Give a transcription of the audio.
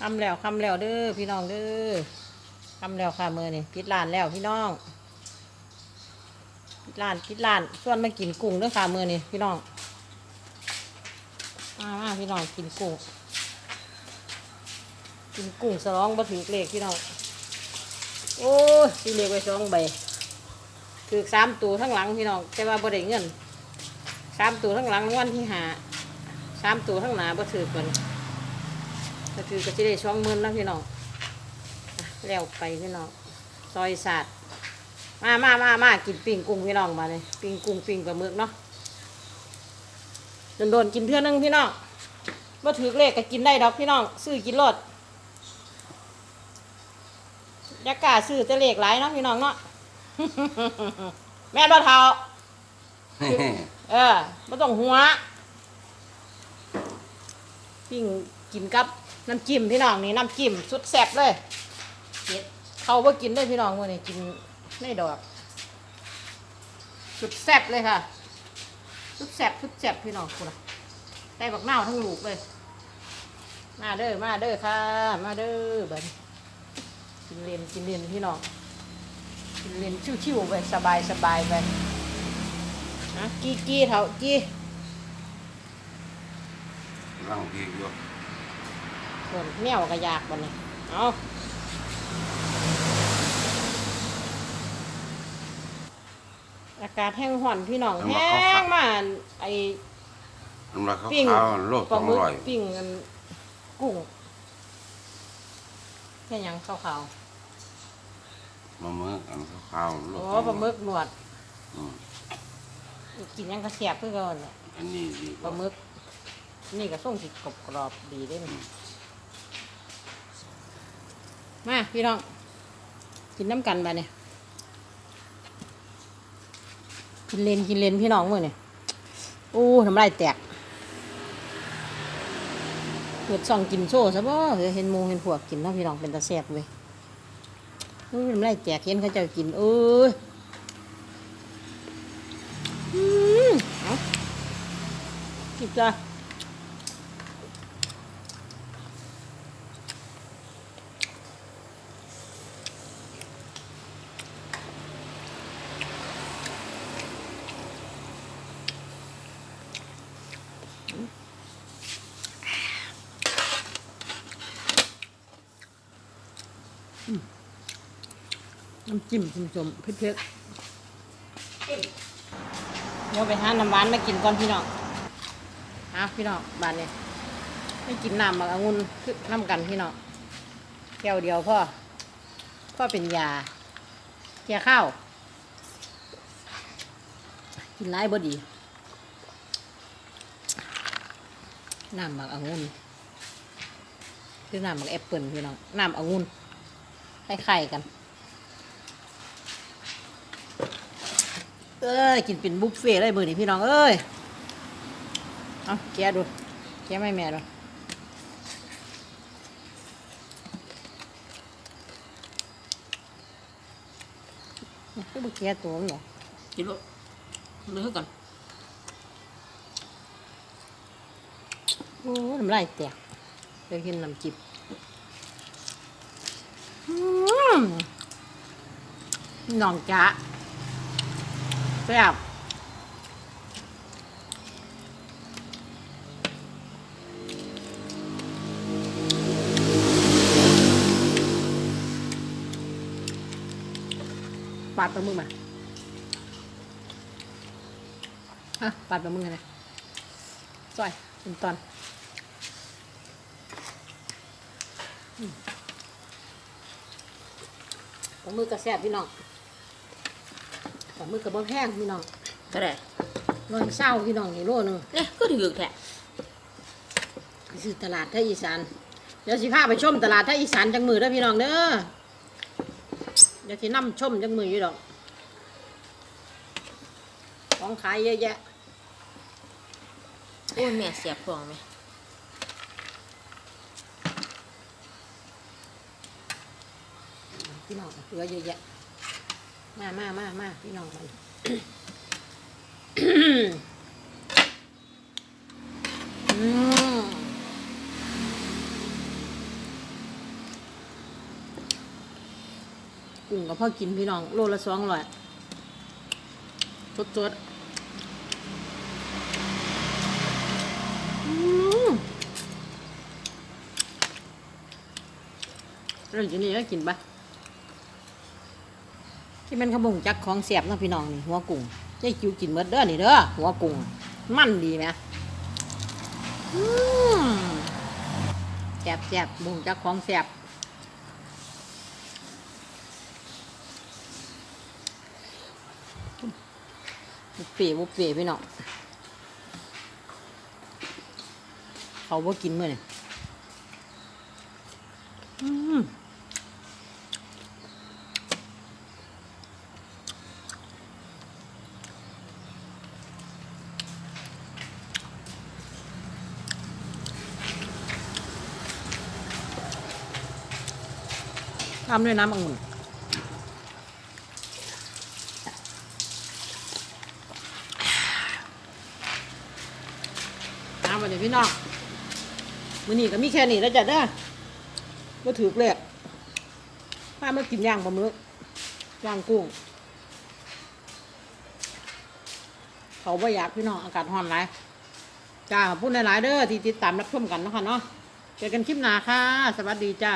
คำแล้วคำแล้วเด้อพี่น้องเด้อคำแล้วค่ะมือนี่ปิดร้านแล้วพี่น้องปิดร้านปิดร้านส่วนมากินกุ้งเด้อค่ะมือนี่พี่น้องมามาพี่น้องกินกุ้งกินกุ้งสลองบ่ถือเลขพี่น้องโอ้ยสิเลขไว้สองใบถือสามตัวทั้งหลังพี่น้องแต่ว่าบ่ได้เงินสามตัวทั้งหลังรางวันที่หาสามตัวทั้งหนาบ่ถือเพิ่น ก็คือก็จะได้ช่องหมื่นแล้วพี่น้องอะแล้วไปพี่น้องซอยศาสตร์มามามามากินปิ้งกุ้งพี่น้องมาเลยปิ้งกุ้งปิ้งปลาหมึกเนาะโดนโดนๆกินเพื่อนึงพี่น้องว่าถือเลขก็กินได้ดอกพี่น้อง ซื้อกินรถอยากกล้าซื้อแต่เลขหลายเนาะพี่น้องเนาะแม่นบ่เท่าเออไม่ต้องหัว ปิ้งกินกับ น้ำจิ้มพี่น้องนี่น้ำจิ้มสุดแซ่บเลยเฮ็ดเขาว่ากินได้พี่น้องวันนี้กินไม่ดอก สุดแซ่บเลยค่ะ สุดแซ่บสุดแซ่บพี่น้องคุณได้บักเน่าทั้งลูกเลย มาเด้อมาเด้อค่ะ มาเด้อบันกินเลนกินเลนพี่น้องกินเลนชิวๆไปสบายสบายไปนะกี้กี้เถากี้ร่างพีกอยู่ ส่วนแมวก็อยากบันนี้เอาอากาศแห้งห่อนพี่น้องแห้งมาไอน้ำลายขาวปิ้งขาวโลปสลาองหมึกร้อยปิ้งอันกุ้งแค่หยังขาวมะมึกอันขาวขาวๆๆโลโอ้สองปลาหมึกหนวดอืมกินหยังกระเสียบเพื่อกันน่ะอันนี้ดีกปลาว่าหมึกนี่ก็ส่งสิกรอบกรอบๆดีเด้นี่ม มาพี่น้อง กินน้ำกันไปเนี่ยกินเลนกินเลนพี่น้องมือเนี่ยอู้น้ำลายแตกเกิดส่องกินโซ่ซะบ่เฮ้ยเห็นหมูเห็นพวกกินนะพี่น้องเป็นตาแซ่บเว้ยอู้น้ำลายแตกเห็นเขาเจ้ากินเอ้ยอืมเอาจิบ น้ำจิ้มจุ่มๆเผ็ดๆเดี๋ยวไปหาน้ำหวานมากินก่อนพี่น้องหาพี่น้องบ้านนี้ไม่กินน้ำบักองุ่นคือน้ำกันพี่น้องแก้วเดียวพ่อพ่อเป็นยาแก้ข้าวกินไรบ่ดีน้ำบักองุ่นคือน้ำบักแอปเปิลพี่น้องน้ำองุ่นคล้ายๆกัน เอ้ยกินเป็นบุฟเฟ่ต์เลยมือนี่พี่น้องเอ้ยเอาแกะดูแกะไม่แม่ดูคือบุแกะตัวมันเหรอกินลูกเลือกก่อนโอ้น้ำลายแตกเดี๋ยวกินน้ำจิบอืมน้องจ๊ะ แซ่บปาดปลาหมึกมาฮะปาดปลาหมึกไงซอยเป็นตอนอืมปลาหมึกก็แซ่บพี่น้อง ปลาหมึกกับบ่แพงพี่น้องก็ได้ร้อยเศร้าพี่น้องนี่โลหนึงเนี่ยก็ถือแท้คือตลาดไทยอีสานเดี๋ยวสิพาไปชมตลาดไทยอีสานจังมือเด้อพี่น้องเด้อเดี๋ยวสินํชมจังมืออยู่ดอกของขายเยอะแยะโอ้ยแม่เสียบพวงไหมพี่น้องเหลือเยอะแยะ มามามามาพี่น้องมันกุ้งกับพ่อกินพี่น้อง โลละสองร้อยจดจดเรื่องจีนี่ก็กินปะ ที่เป็นขมงจักของเสียบนะพี่น้องนี่หัวกุ้งใจคิวกินเมดเด้อนี่เด้อหัวกุ้งมันดีไหมแสบแสบบุงจักของแสบบุฟเฟ่บุฟเฟ่พี่น้องเขาบ่กินเมื่อนี่อืม ทำด้วยน้ำองุ่นตามมาเดี๋ยวพี่น้องมือนี้ก็มีแค่นี้แล้วจ้ะเด้อมาถือเปลยพามากินย่างปลาหมึกย่างกุ้ง เขาบ่อยากพี่น้องอากาศร้อนหลายจ้าขอบคุณหลายๆเด้อที่ติดตามรับชมกันนะคะเนาะเจอกันคลิปหน้าค่ะ สวัสดีจ้า